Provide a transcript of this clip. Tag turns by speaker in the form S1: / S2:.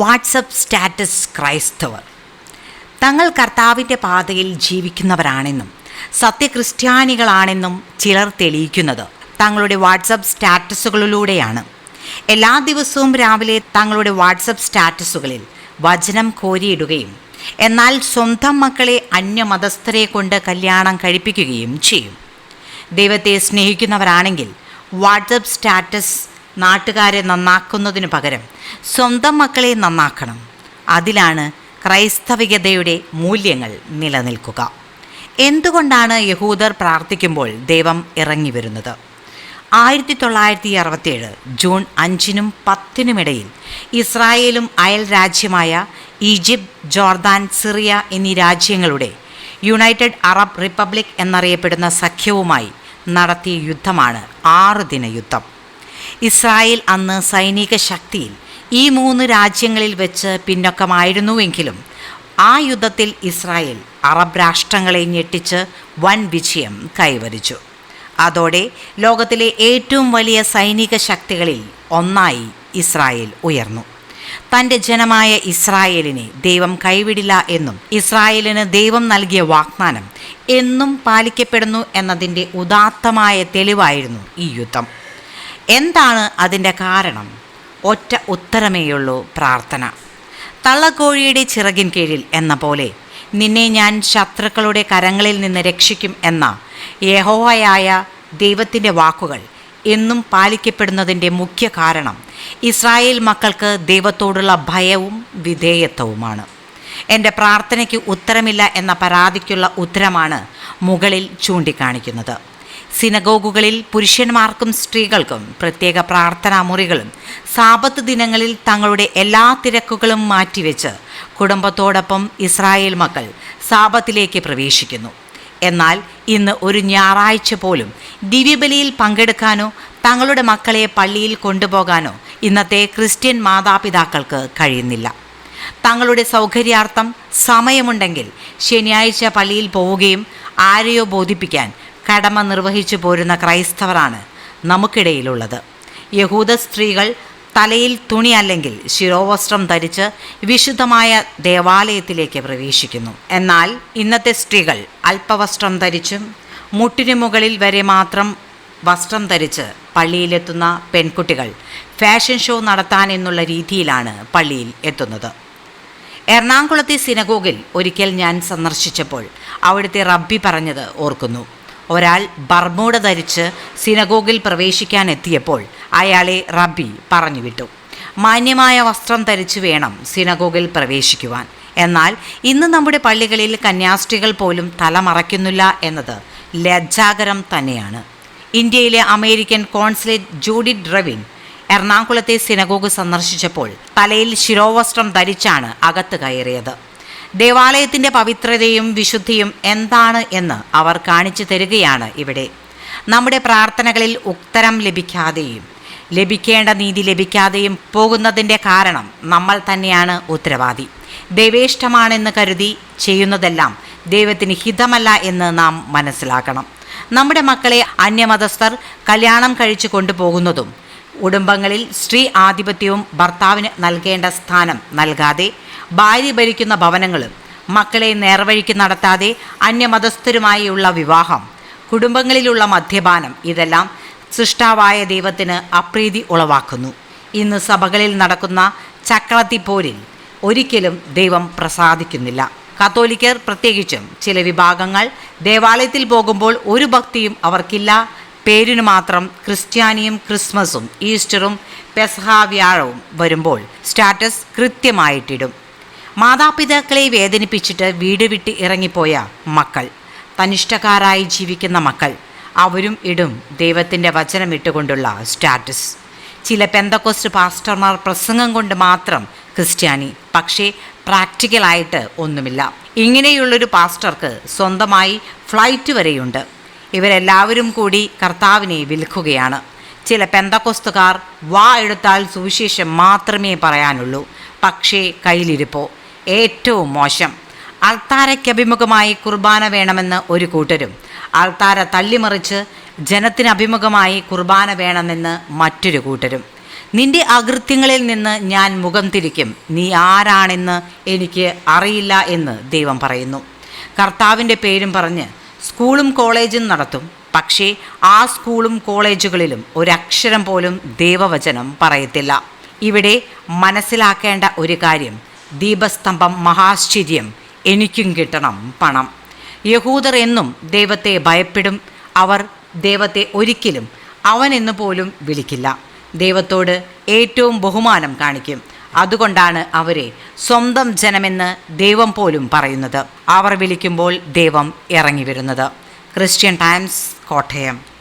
S1: WhatsApp status ക്രൈസ്തവർ. തങ്ങൾ കർത്താവിന്റെ പാതയിൽ ജീവിക്കുന്നവരാണെന്നും സത്യക്രിസ്ത്യാനികളാണെന്നും ചിലർ തെളിയിക്കുന്നത് തങ്ങളുടെ വാട്സപ്പ് സ്റ്റാറ്റസുകളിലൂടെയാണ്. എല്ലാ ദിവസവും രാവിലെ തങ്ങളുടെ വാട്സപ്പ് സ്റ്റാറ്റസുകളിൽ വചനം കോരിയിടുകയും എന്നാൽ സ്വന്തം മക്കളെ അന്യമതസ്ഥരെ കൊണ്ട് കല്യാണം കഴിപ്പിക്കുകയും ചെയ്യും. ദൈവത്തെ സ്നേഹിക്കുന്നവരാണെങ്കിൽ വാട്സപ്പ് സ്റ്റാറ്റസ് നാട്ടുകാരെ നന്നാക്കുന്നതിനു പകരം സ്വന്തം മക്കളെ നന്നാക്കണം. അതിലാണ് ക്രൈസ്തവികതയുടെ മൂല്യങ്ങൾ നിലനിൽക്കുക. എന്തുകൊണ്ടാണ് യഹൂദർ പ്രാർത്ഥിക്കുമ്പോൾ ദൈവം ഇറങ്ങി വരുന്നത്? ആയിരത്തി തൊള്ളായിരത്തി അറുപത്തിയേഴ് ജൂൺ അഞ്ചിനും പത്തിനുമിടയിൽ ഇസ്രായേലും അയൽ രാജ്യമായ ഈജിപ്ത് ജോർദാൻ സിറിയ എന്നീ രാജ്യങ്ങളുടെ യുണൈറ്റഡ് അറബ് റിപ്പബ്ലിക് എന്നറിയപ്പെടുന്ന സഖ്യവുമായി നടത്തിയ യുദ്ധമാണ് ആറ് ദിന യുദ്ധം. ഇസ്രായേൽ അന്ന് സൈനിക ശക്തിയിൽ ഈ മൂന്ന് രാജ്യങ്ങളിൽ വെച്ച് പിന്നോക്കമായിരുന്നുവെങ്കിലും ആ യുദ്ധത്തിൽ ഇസ്രായേൽ അറബ് രാഷ്ട്രങ്ങളെ ഞെട്ടിച്ച് വൻ വിജയം കൈവരിച്ചു. അതോടെ ലോകത്തിലെ ഏറ്റവും വലിയ സൈനിക ശക്തികളിൽ ഒന്നായി ഇസ്രായേൽ ഉയർന്നു. തന്റെ ജനമായ ഇസ്രായേലിനെ ദൈവം കൈവിടില്ല എന്നും ഇസ്രായേലിന് ദൈവം നൽകിയ വാഗ്ദാനം എന്നും പാലിക്കപ്പെടുന്നു എന്നതിന്റെ ഉദാത്തമായ തെളിവായിരുന്നു ഈ യുദ്ധം. എന്താണ് അതിന്റെ കാരണം? ഒറ്റ ഉത്തരമേയുള്ളൂ പ്രാർത്ഥന. തള്ളക്കോഴിയുടെ ചിറകിൻ കീഴിൽ എന്ന പോലെ നിന്നെ ഞാൻ ശത്രുക്കളുടെ കരങ്ങളിൽ നിന്ന് രക്ഷിക്കും എന്ന യഹോവയായ ദൈവത്തിന്റെ വാക്കുകൾ എന്നും പാലിക്കപ്പെടുന്നതിന്റെ മുഖ്യ കാരണം ഇസ്രായേൽ മക്കൾക്ക് ദൈവത്തോടുള്ള ഭയവും വിധേയത്വവുമാണ്. എന്റെ പ്രാർത്ഥനയ്ക്ക് ഉത്തരമില്ല എന്ന പരാതിക്കുള്ള ഉത്തരമാണ് മുകളിൽ ചൂണ്ടിക്കാണിക്കുന്നത്. സിനഗോഗുകളിൽ പുരുഷന്മാർക്കും സ്ത്രീകൾക്കും പ്രത്യേക പ്രാർത്ഥനാ മുറികളും സാപത്ത് ദിനങ്ങളിൽ തങ്ങളുടെ എല്ലാ തിരക്കുകളും മാറ്റിവെച്ച് കുടുംബത്തോടൊപ്പം ഇസ്രായേൽ മക്കൾ സാപത്തിലേക്ക് പ്രവേശിക്കുന്നു. എന്നാൽ ഇന്ന് ഒരു ഞായറാഴ്ച പോലും ദിവ്യബലിയിൽ പങ്കെടുക്കാനോ തങ്ങളുടെ മക്കളെ പള്ളിയിൽ കൊണ്ടുപോകാനോ ഇന്നത്തെ ക്രിസ്ത്യൻ മാതാപിതാക്കൾക്ക് കഴിയുന്നില്ല. തങ്ങളുടെ സൗകര്യാർത്ഥം സമയമുണ്ടെങ്കിൽ ശനിയാഴ്ച പള്ളിയിൽ പോവുകയും ആരെയോ ബോധിപ്പിക്കാൻ കടമ നിർവഹിച്ചു പോരുന്ന ക്രൈസ്തവരാണ് നമുക്കിടയിലുള്ളത്. യഹൂദ സ്ത്രീകൾ തലയിൽ തുണി അല്ലെങ്കിൽ ശിരോവസ്ത്രം ധരിച്ച് വിശുദ്ധമായ ദേവാലയത്തിലേക്ക് പ്രവേശിക്കുന്നു. എന്നാൽ ഇന്നത്തെ സ്ത്രീകൾ അല്പവസ്ത്രം ധരിച്ചും മുട്ടിനു മുകളിൽ വരെ മാത്രം വസ്ത്രം ധരിച്ച് പള്ളിയിലെത്തുന്ന പെൺകുട്ടികൾ ഫാഷൻ ഷോ നടത്താൻ എന്നുള്ള രീതിയിലാണ് പള്ളിയിൽ എത്തുന്നത്. എറണാകുളത്തെ സിനഗോഗിൽ ഒരിക്കൽ ഞാൻ സന്ദർശിച്ചപ്പോൾ അവിടുത്തെ റബ്ബി പറഞ്ഞത് ഓർക്കുന്നു. ഒരാൾ ബർമൂട ധരിച്ച് സിനഗോഗിൽ പ്രവേശിക്കാൻ എത്തിയപ്പോൾ അയാളെ റബ്ബി പറഞ്ഞു വിട്ടു മാന്യമായ വസ്ത്രം ധരിച്ചു വേണം സിനഗോഗിൽ പ്രവേശിക്കുവാൻ. എന്നാൽ ഇന്ന് നമ്മുടെ പള്ളികളിൽ കന്യാസ്ത്രീകൾ പോലും തലമറയ്ക്കുന്നില്ല എന്നത് ലജ്ജാകരം തന്നെയാണ്. ഇന്ത്യയിലെ അമേരിക്കൻ കോൺസുലേറ്റ് ജൂഡി ഡ്രവിൻ എറണാകുളത്തെ സിനഗോഗ് സന്ദർശിച്ചപ്പോൾ തലയിൽ ശിരോവസ്ത്രം ധരിച്ചാണ് അകത്ത് കയറിയത്. ദേവാലയത്തിന്റെ പവിത്രതയും വിശുദ്ധിയും എന്താണ് എന്ന് അവർ കാണിച്ചു തരികയാണ് ഇവിടെ. നമ്മുടെ പ്രാർത്ഥനകളിൽ ഉത്തരം ലഭിക്കാതെയും ലഭിക്കേണ്ട നീതി ലഭിക്കാതെയും പോകുന്നതിന്റെ കാരണം നമ്മൾ തന്നെയാണ് ഉത്തരവാദി. ദൈവേഷ്ടമാണെന്ന് കരുതി ചെയ്യുന്നതെല്ലാം ദൈവത്തിന് ഹിതമല്ല എന്ന് നാം മനസ്സിലാക്കണം. നമ്മുടെ മക്കളെ അന്യമതസ്ഥർ കല്യാണം കഴിച്ചു കൊണ്ടുപോകുന്നതും കുടുംബങ്ങളിൽ സ്ത്രീ ആധിപത്യവും ഭർത്താവിന് നൽകേണ്ട സ്ഥാനം നൽകാതെ ഭാര്യ ഭരിക്കുന്ന ഭവനങ്ങളും മക്കളെ നേർവഴിക്ക് നടത്താതെ അന്യമതസ്ഥരുമായുള്ള വിവാഹം കുടുംബങ്ങളിലുള്ള മദ്യപാനം ഇതെല്ലാം സൃഷ്ടാവായ ദൈവത്തിന് അപ്രീതി ഉളവാക്കുന്നു. ഇന്ന് സഭകളിൽ നടക്കുന്ന ചക്രത്തിപ്പോരിൽ ഒരിക്കലും ദൈവം പ്രസാദിക്കുന്നില്ല. കത്തോലിക്കർ പ്രത്യേകിച്ചും ചില വിഭാഗങ്ങൾ ദേവാലയത്തിൽ പോകുമ്പോൾ ഒരു ഭക്തിയും അവർക്കില്ല. പേരിനു മാത്രം ക്രിസ്ത്യാനിയും ക്രിസ്മസും ഈസ്റ്ററും പെസഹ വ്യാഴവും വരുമ്പോൾ സ്റ്റാറ്റസ് കൃത്യമായിട്ടിടും. മാതാപിതാക്കളെ വേദനിപ്പിച്ചിട്ട് വീട് വിട്ട് ഇറങ്ങിപ്പോയ മക്കൾ. തനിഷ്ടക്കാരായി ജീവിക്കുന്ന മക്കൾ. അവരും ഇടും ദൈവത്തിന്റെ വചനം ഇട്ടുകൊണ്ടുള്ള സ്റ്റാറ്റസ്. ചില പെന്തക്കോസ്റ്റ് പാസ്റ്റർമാർ പ്രസംഗം കൊണ്ട് മാത്രം ക്രിസ്ത്യാനി പക്ഷേ പ്രാക്ടിക്കലായിട്ട് ഒന്നുമില്ല. ഇങ്ങനെയുള്ളൊരു പാസ്റ്റർക്ക് സ്വന്തമായി ഫ്ലൈറ്റ് വരെയുണ്ട്. ഇവരെല്ലാവരും കൂടി കർത്താവിനെ വിൽക്കുകയാണ്. ചില പെന്തക്കൊസ്തുകാർ വാ എടുത്താൽ സുവിശേഷം മാത്രമേ പറയാനുള്ളൂ. പക്ഷേ കയ്യിലിരിപ്പോ. ഏറ്റവും മോശം. അൾത്താരയ്ക്കഭിമുഖമായി കുർബാന വേണമെന്ന് ഒരു കൂട്ടരും. അൾത്താര തള്ളിമറിച്ച് ജനത്തിന് അഭിമുഖമായി കുർബാന വേണമെന്ന് മറ്റൊരു കൂട്ടരും. നിന്റെ അകൃത്യങ്ങളിൽ നിന്ന് ഞാൻ മുഖം തിരിക്കും. നീ ആരാണെന്ന് എനിക്ക് അറിയില്ല എന്ന് ദൈവം പറയുന്നു. കർത്താവിന്റെ പേരും പറഞ്ഞ് സ്കൂളും കോളേജും നടത്തും. പക്ഷേ ആ സ്കൂളും കോളേജുകളിലും ഒരക്ഷരം പോലും ദൈവവചനം പറയത്തില്ല. ഇവിടെ മനസ്സിലാക്കേണ്ട ഒരു കാര്യം ദീപസ്തംഭം മഹാശ്ചര്യം. എനിക്കും കിട്ടണം പണം. യഹൂദർ എന്നും ദൈവത്തെ ഭയപ്പെടും. അവർ ദൈവത്തെ ഒരിക്കലും അവൻ എന്ന് പോലും വിളിക്കില്ല. ദൈവത്തോട് ഏറ്റവും ബഹുമാനം കാണിക്കും. അതുകൊണ്ടാണ് അവരെ സ്വന്തം ജനമെന്ന് ദൈവം പോലും പറയുന്നത്. അവർ വിളിക്കുമ്പോൾ ദൈവം ഇറങ്ങി വരുന്നത്. Christian Times Kottayam.